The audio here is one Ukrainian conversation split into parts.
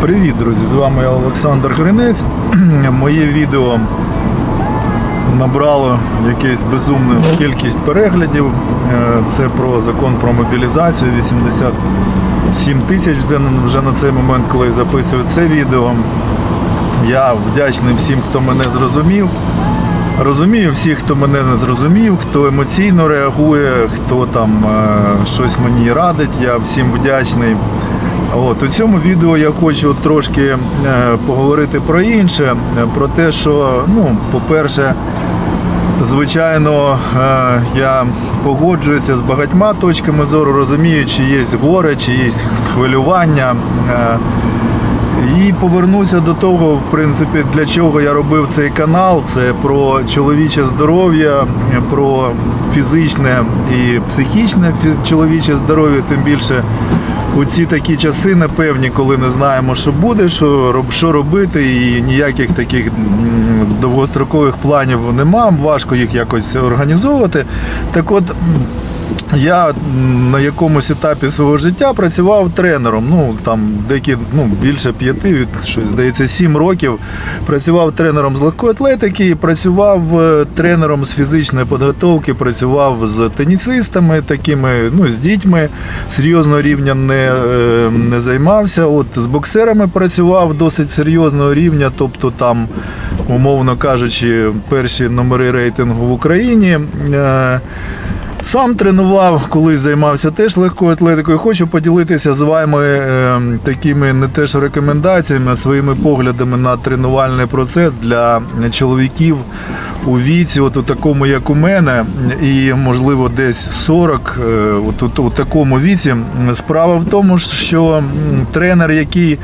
Привіт, друзі! З вами Олександр Гринець. Моє відео набрало якусь безумну кількість переглядів. Е, Це про закон про мобілізацію. 87 тисяч вже на цей момент, коли я записую це відео. Я вдячний всім, хто мене зрозумів. Розумію всіх, хто мене не зрозумів, хто емоційно реагує, хто там е, щось мені радить. Я всім вдячний. От у цьому відео я хочу трошки е, поговорити про інше, е, про те, що, ну, по-перше, звичайно, е, я погоджуюся з багатьма точками зору, розумію, чи є горе, чи є хвилювання. І повернуся до того, в принципі, для чого я робив цей канал. Це про чоловіче здоров'я, про фізичне і психічне чоловіче здоров'я, тим більше у ці такі часи непевні, коли не знаємо, що буде, що, що робити, і ніяких таких довгострокових планів нема. Важко їх якось організовувати. Так от. Я на якомусь етапі свого життя працював тренером. Ну там деякі ну більше п'яти, від щось здається, сім років. Працював тренером з легкої атлетики, працював е, тренером з фізичної підготовки, працював з тенісистами, такими, ну з дітьми серйозного рівня не, е, не займався. От з боксерами працював досить серйозного рівня, тобто там, умовно кажучи, перші номери рейтингу в Україні. Сам тренував, колись займався теж легкою атлетикою. Хочу поділитися з вами е, такими не теж рекомендаціями, а своїми поглядами на тренувальний процес для чоловіків у віці, от у такому, як у мене, і можливо десь 40, е, от, от у такому віці. Справа в тому, що тренер, який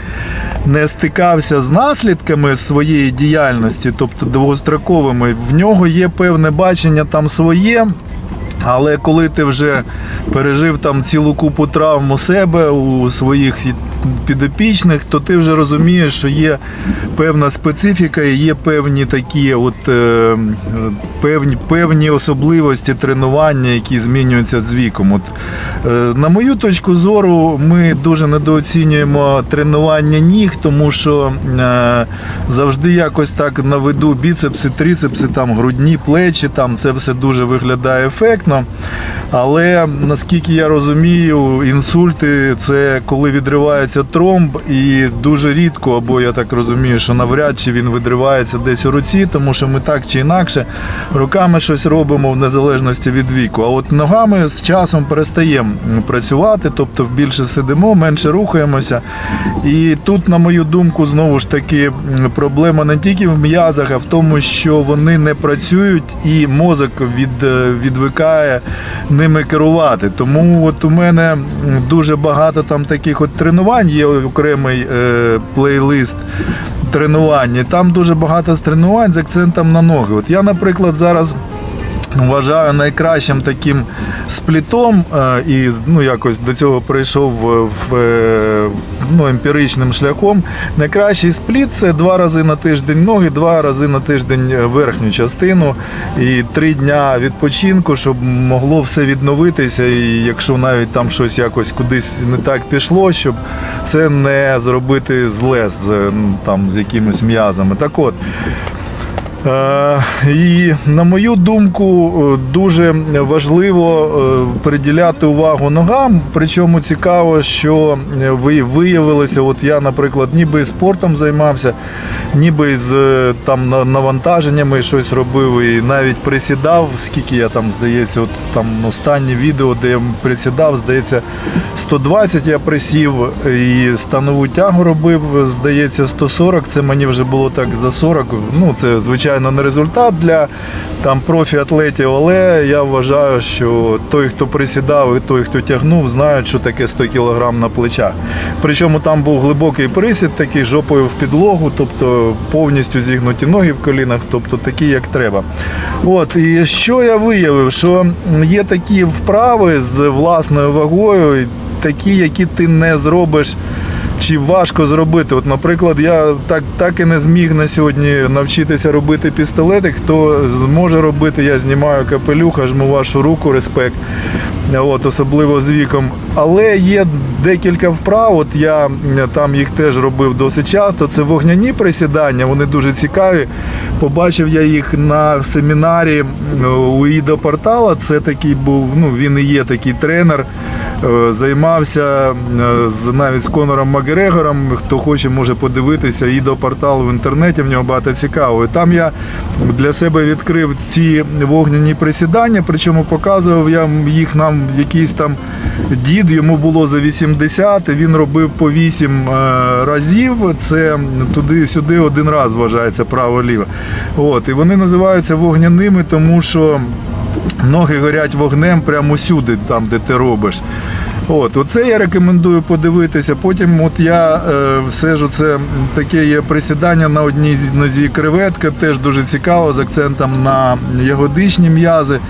не стикався з наслідками своєї діяльності, тобто довгостроковими, в нього є певне бачення там своє. Але коли ти вже пережив там цілу купу травм у себе, у своїх підопічних, то ти вже розумієш, що є певна специфіка і є певні такі от, е, певні, певні особливості тренування, які змінюються з віком. От, е, на мою точку зору, ми дуже недооцінюємо тренування ніг, тому що е, завжди якось так на виду біцепси, трицепси, там, грудні плечі, там це все дуже виглядає ефектно. Але наскільки я розумію, інсульти це коли відривається тромб, і дуже рідко, або я так розумію, що навряд чи він відривається десь у руці, тому що ми так чи інакше руками щось робимо в незалежності від віку. А от ногами з часом перестаємо працювати, тобто більше сидимо, менше рухаємося. І тут, на мою думку, знову ж таки проблема не тільки в м'язах, а в тому, що вони не працюють і мозок від, е, відвикає ними керувати. Тому от у мене дуже багато там таких от тренувань, є окремий е, плейлист тренувань. Там дуже багато з тренувань з акцентом на ноги. От я, наприклад, зараз. Вважаю найкращим таким сплітом е, і ну якось до цього прийшов в, в е, ну, емпіричним шляхом. Найкращий спліт це два рази на тиждень ноги, два рази на тиждень верхню частину і три дня відпочинку, щоб могло все відновитися. І якщо навіть там щось якось кудись не так пішло, щоб це не зробити зле з е, там з якимись м'язами. Так от. Е, І на мою думку, е, дуже важливо е, приділяти увагу ногам. Причому цікаво, що ви виявилося, от я, наприклад, ніби спортом займався, ніби з там навантаженнями щось робив, і навіть присідав, скільки я там здається, от там останнє відео, де я присідав, здається, 120 я присів і станову тягу робив, здається, 140. Це мені вже було так за 40. Ну, це звичайно не результат для там профі-атлетів, але я вважаю, що той, хто присідав, і той, хто тягнув, знають, що таке 100 кг на плечах. Причому там був глибокий присід, такий жопою в підлогу, тобто повністю зігнуті ноги в колінах, тобто такі, як треба. От, і що я виявив, що є такі вправи з власною вагою, такі, які ти не зробиш чи важко зробити. От, наприклад, я так, так і не зміг на сьогодні навчитися робити пістолетик. Хто зможе робити, я знімаю капелюха, жму вашу руку, респект. От, особливо з віком. Але є декілька вправ. От я там їх теж робив досить часто. Це вогняні присідання, вони дуже цікаві. Побачив я їх на семінарі у Ідо Портала. Це такий був, ну він і є такий тренер. Е, Займався е, навіть з Конором Макгрегором. Хто хоче, може подивитися Ідо портал в інтернеті. В нього багато цікавого. І Там я для себе відкрив ці вогняні присідання, причому показував я їх нам якийсь там дід, йому було за 80, він робив по 8 е, разів. Це туди-сюди один раз вважається право-ліво. От, і вони називаються вогняними, тому що ноги горять вогнем прямо усюди, там, де ти робиш. От, оце я рекомендую подивитися. Потім от я е, ж це таке є присідання на одній нозі креветка, теж дуже цікаво, з акцентом на ягодичні м'язи.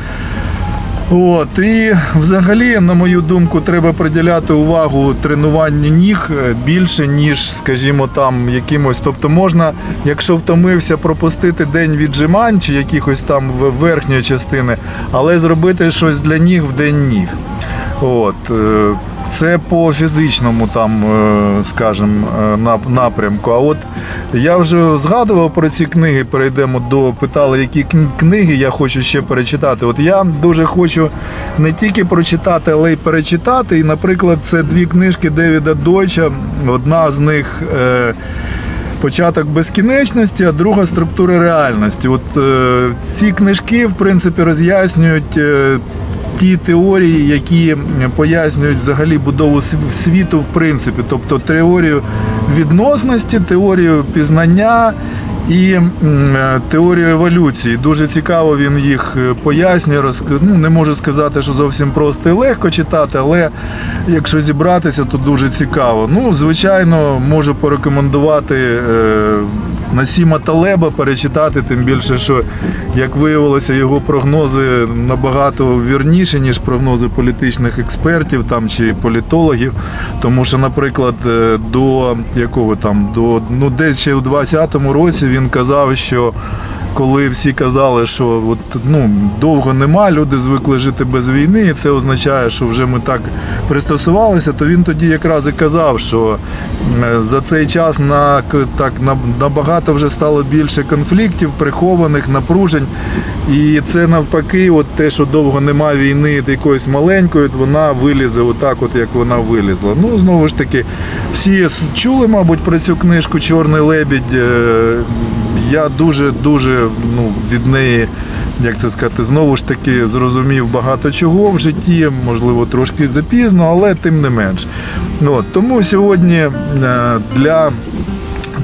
От, і взагалі, на мою думку, треба приділяти увагу тренуванню ніг е, більше, ніж, скажімо, там якимось. Тобто можна, якщо втомився, пропустити день віджимань чи якихось там верхньої частини, але зробити щось для ніг в день ніг. От. Це по фізичному там, е, скажімо, е, напрямку. А от я вже згадував про ці книги. Перейдемо до питали, які книги я хочу ще перечитати. От я дуже хочу не тільки прочитати, але й перечитати. І, наприклад, це дві книжки Девіда Дойча. Одна з них. Е, Початок безкінечності, а друга структура реальності. От ці книжки, в принципі, роз'яснюють ті теорії, які пояснюють взагалі будову світу, в принципі, тобто теорію відносності, теорію пізнання. І теорію еволюції. Дуже цікаво він їх е, пояснює. розк- Ну, не можу сказати, що зовсім просто і легко читати, але якщо зібратися, то дуже цікаво. Ну, звичайно, можу порекомендувати е, Насіма Талеба перечитати, тим більше, що, як виявилося, його прогнози набагато вірніші, ніж прогнози політичних експертів там чи політологів. Тому що, наприклад, е, до якого там, до ну десь ще у 20-му році він казав, що коли всі казали, що от, ну, довго нема, люди звикли жити без війни, і це означає, що вже ми так пристосувалися, то він тоді якраз і казав, що е, за цей час на, так, на, набагато вже стало більше конфліктів, прихованих, напружень. І це навпаки, от те, що довго нема війни якоїсь маленької, вона вилізе отак, от як вона вилізла. Ну, знову ж таки, всі чули, мабуть, про цю книжку Чорний лебідь. Я дуже-дуже ну, від неї, як це сказати, знову ж таки зрозумів багато чого в житті, можливо, трошки запізно, але тим не менш. Ну, От, тому сьогодні е, для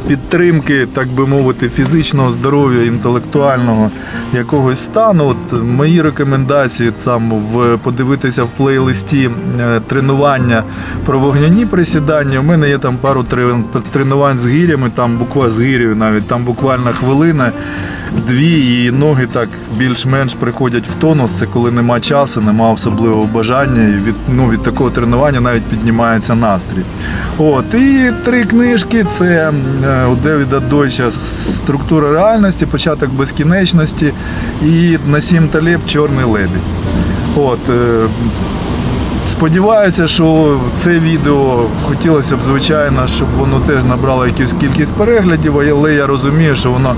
підтримки, так би мовити, фізичного здоров'я, інтелектуального якогось стану. От мої рекомендації там в подивитися в плейлисті е, тренування про вогняні присідання. У мене є там пару тренувань з гірями, там буква з гірів навіть там буквально хвилина. Дві і ноги так більш-менш приходять в тонус. Це коли нема часу, нема особливого бажання. І від, ну, від такого тренування навіть піднімається настрій. От, і три книжки: це е, у Девіда Дойча Структура реальності, початок безкінечності і Насім Талеб Чорний лебідь. От, е, Сподіваюся, що це відео хотілося б, звичайно, щоб воно теж набрало якусь кількість переглядів, але я розумію, що воно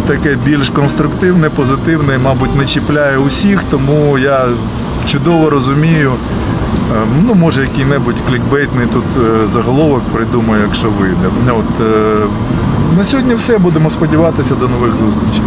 таке більш конструктивне, позитивне, мабуть, не чіпляє усіх, тому я чудово розумію. е, Ну, може, який-небудь клікбейтний тут е, заголовок придумаю, якщо вийде. От, е, на сьогодні все. Будемо сподіватися до нових зустрічей.